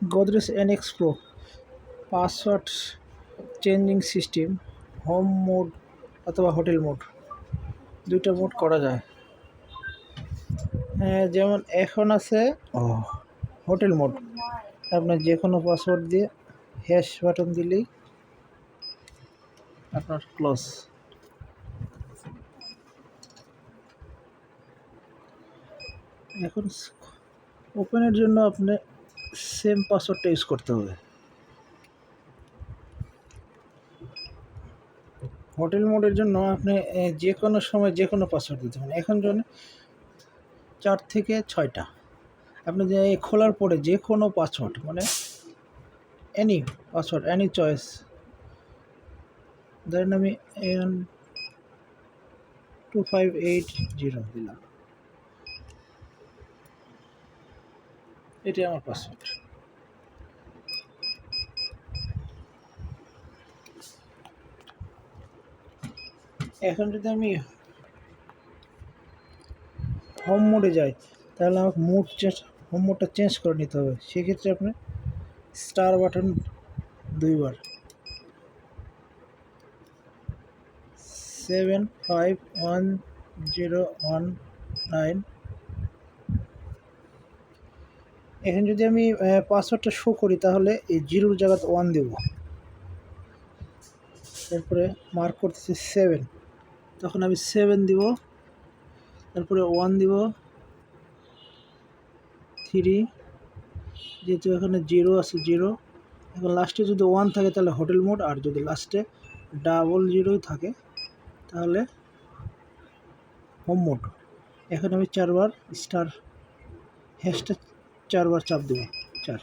Godrej NX pro password changing system home mode অথবা hotel mode দুইটা mode করা যায়। হ্যাঁ, যেমন এখন আছে হোটেল মোড আপনার যে কোনো পাসওয়ার্ড দিয়ে হ্যাশ বাটন দিলেই আপনার ক্লোজ এখন ওপেনের জন্য আপনি সেম পাসওয়ার্ডটা ইউজ করতে হবে। হোটেল মোডের জন্য আপনি যে কোনো সময় যে কোনো পাসওয়ার্ড দিতে পারেন। এখন জন্য চার থেকে ছয়টা। আপনি যে খোলার পরে যে কোনো পাসওয়ার্ড মানে এনি পাসওয়ার্ড এনি চয়েস ধরেন আমি টু ফাইভ এইট জিরো দিলাম। এটি আমার পাসওয়ার্ড এখন যদি আমি হোম মোডে যাই, তাহলে আমাকে মোড চেঞ্জ হোম মোডটা চেঞ্জ করে নিতে হবে। সেক্ষেত্রে আপনি স্টার বাটন দুইবার। Seven five one zero one nine এখন যদি আমি পাসওয়ার্ডটা শো করি, তাহলে এই জিরোর জায়গাতে ওয়ান দেব। তারপরে মার্ক করতেছি সেভেন তখন আমি সেভেন দিব। তারপরে ওয়ান দিব। থ্রি যেহেতু এখানে জিরো আছে জিরো এখন লাস্টে যদি ওয়ান থাকে, তাহলে হোটেল মোড আর যদি লাস্টে ডাবল জিরোই থাকে, তাহলে হোম মোড এখন আমি চারবার স্টার হ্যাশটা চারবার চাপ দেবো, চার।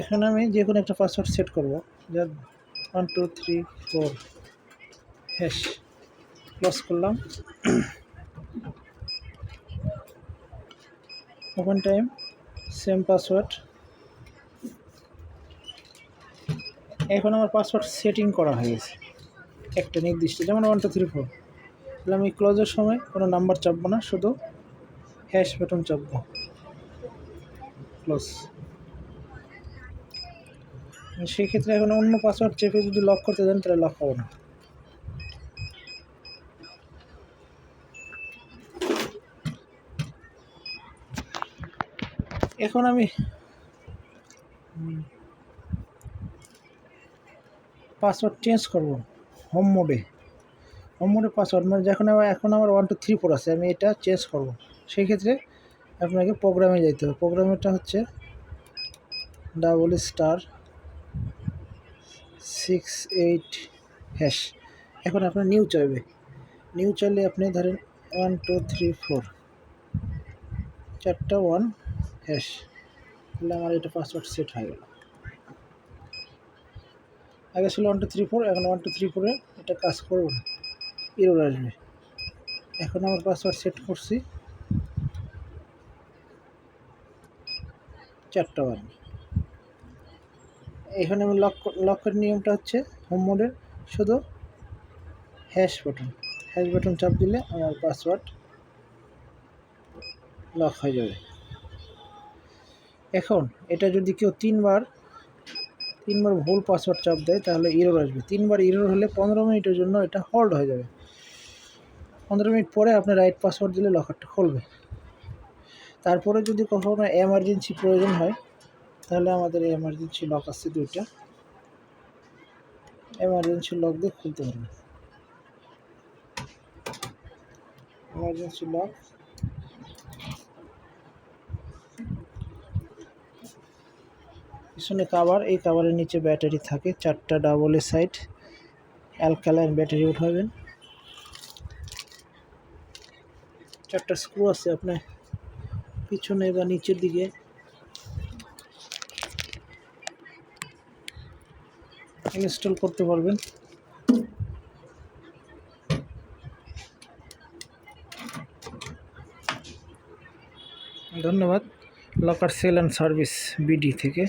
এখন আমি যে কোনো একটা পাসওয়ার্ড সেট করব। যা one two three four hash close করলাম। ওপেন টাইম সেম পাসওয়ার্ড এখন আমার পাসওয়ার্ড সেটিং করা হয়ে গেছে। একটা নির্দিষ্ট, যেমন ওয়ান টু থ্রি ফোর তাহলে আমি ক্লোজের সময় কোনো নাম্বার চাপবো না, শুধু হ্যাশ বাটন চাপবো। ক্লোজ। সেক্ষেত্রে এখন অন্য পাসওয়ার্ড চেপে যদি লক করতে দেন, তাহলে লক হবে না। এখন আমি পাসওয়ার্ড চেঞ্জ করব, হোম মোডে। হোম মোডে পাসওয়ার্ড মানে যখন আমার এখন আমার ওয়ান টু থ্রি ফোর আছে, আমি এটা চেঞ্জ করব। সেই ক্ষেত্রে আপনাকে প্রোগ্রামে যেতে হবে। প্রোগ্রামেরটা হচ্ছে double star six eight hash এখন আপনার নিউ চাইবে। নিউ চাইলে আপনি ধরেন ওয়ান টু থ্রি ফোর চারটা ওয়ান হ্যাশ তাহলে আমার এটা পাসওয়ার্ড সেট হয়ে গেল। আগে ছিল ওয়ান টু থ্রি ফোর এখন ওয়ান টু থ্রি ফোরে এটা কাজ করব না। ইরোর আসবে। এখন আমার পাসওয়ার্ড সেট করছি। ওয়ান এখানে লক লকের নিয়মটা হচ্ছে হোম মোডের শুধু হ্যাশ বাটন হ্যাশ বাটন চাপ দিলে আমার পাসওয়ার্ড লক হয়ে যাবে। এখন এটা যদি কেউ তিনবার তিনবার ভুল পাসওয়ার্ড চাপ দেয়, তাহলে ইরোর আসবে। তিনবার ইরোর হলে পনেরো মিনিটের জন্য এটা হোল্ড হয়ে যাবে। পনেরো মিনিট পরে আপনি রাইট পাসওয়ার্ড দিলে লকারটা খুলবে। তারপরে যদি কখনো এমার্জেন্সি প্রয়োজন হয়, তাহলে আমাদের এমার্জেন্সি লক আছে দুইটা। এমার্জেন্সি লক দিয়ে খুলতে পারবেন। এমার্জেন্সি লক পিছনে কাভার এই কাভারের নিচে ব্যাটারি থাকে, চারটা double A size alkaline battery উঠাবেন। চারটা স্ক্রু আছে আপনি পিছনে বা নিচের দিকে ইনস্টল করতে পারবেন ধন্যবাদ locker sale and service BD থেকে